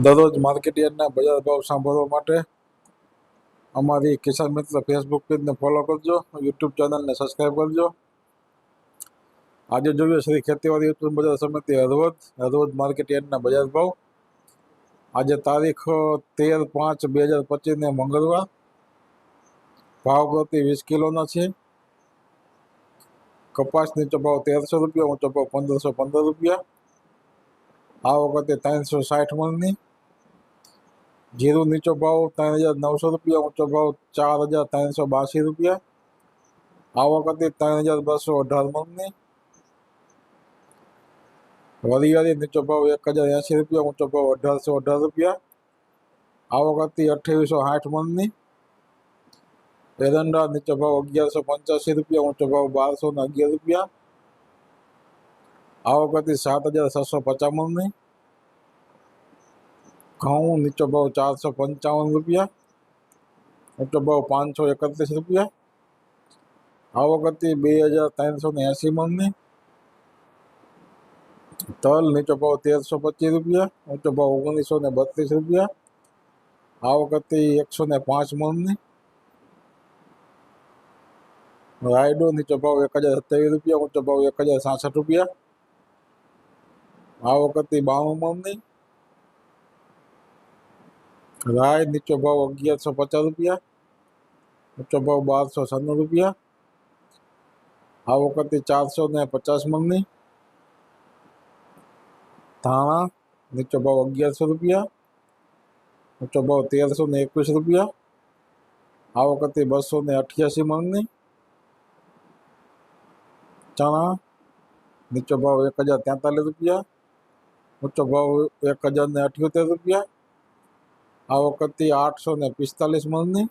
રોરોજ માર્કેટિયરના બજાર ભાવ સાંભળવા માટે અમારી કિસાન મિત્ર ફેસબુક પેજ ને ફોલો કરજો યુટ્યુબ ચેનલ ને સબસ્ક્રાઇબ કરજો આજે જોવ્યો શ્રી ખેતીવાડી ઉત્પન્ન બજાર સમિતિ અરવત અરવત માર્કેટિયરના બજાર ભાવ આજે તારીખ 13 5 2025 ને મંગળવાર ભાવ ગતી 20 કિલો ના છે કપાસ ની તો ભાવ 13 સોદો 15 રૂપિયા आ वक्त तीन सौ साठ मन जीरो नीचो भाव तीन हजार नौ सौ रुपया ऊंचो भाव चार हजार तीन सौ बासी रुपया आ वक्त तीन हजार बसो अठार मन वरी वरी नीचो भाव एक हजार एसी रुपया ऊंचो भाव अठार सौ अठार रुपया आ वक्त अठावी सौ आठ मन एरंडा नीचो भाव अगियारो पंचासी रुपया ऊंचो भाव बार सौ अगिय रुपया आवकती सात हजार सात सौ पचावन खाऊं नीचो भाव चार सौ पंचावन रुपया ऊंचो भाव पाँच सौ इकतीस रुपया आवकती बे हजार तीन सौ एसी मन ने तल नीचो भाव तेर सौ पच्चीस रुपया ऊंचो भाव ओगनीस सौ बत्तीस रुपया आवकती एक सौ पांच मन ने रायडो नीचो भाव एक हजार सत्तावीस रुपया ऊंचो भाव एक हजार सासठ रुपया આ વખતે બાવનમાં નહીં રાય નીચો ભાવ અગિયારસો પચાસ રૂપિયા ઊંચો ભાવ બારસો છન્નું રૂપિયા આ વખતે ચારસો ને પચાસ મણની ધાણા નીચો ભાવ અગિયારસો રૂપિયા ઊંચો ભાવ તેરસો ને એકવીસ રૂપિયા આ વખતે બસો ને અઠ્યાસી મણની ચણા નીચો ભાવ એક હજાર તેતાલીસ રૂપિયા मुझे भाव एक हज़ार ने अठ्योतेर रुपया आ आठ सौ ने पिस्तालीस मननी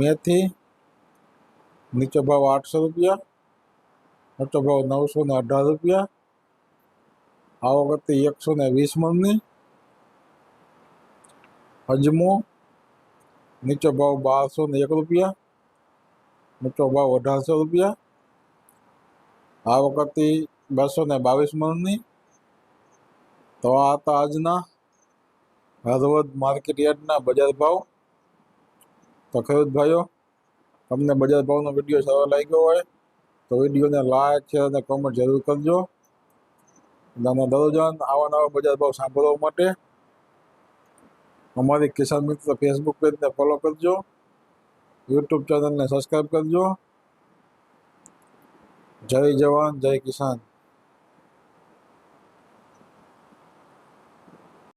मेथी नीचे भाव आठ सौ रुपया मोटो भाव नौ सौ ने अठार रुपया आ एक सौ ने वीस मननी अजमो नीचे भाव बार सौ ने एक रुपया मोटो भाव अठार सौ रुपया आ બસો ને બાવીસ મણની તો આ હતા આજના હળવદ માર્કેટયાર્ડના બજાર ભાવ તો ખેડૂત ભાઈઓ તમને બજાર ભાવનો વિડીયો સારો લાગ્યો હોય તો વિડીયોને લાઈક શેર અને કોમેન્ટ જરૂર કરજો નાના દરરોજાન આવા નવા બજાર ભાવ સાંભળવા માટે અમારી કિસાન મિત્ર ફેસબુક પેજને ફોલો કરજો યુટ્યુબ ચેનલને સબસ્ક્રાઈબ કરજો જય જવાન જય કિસાન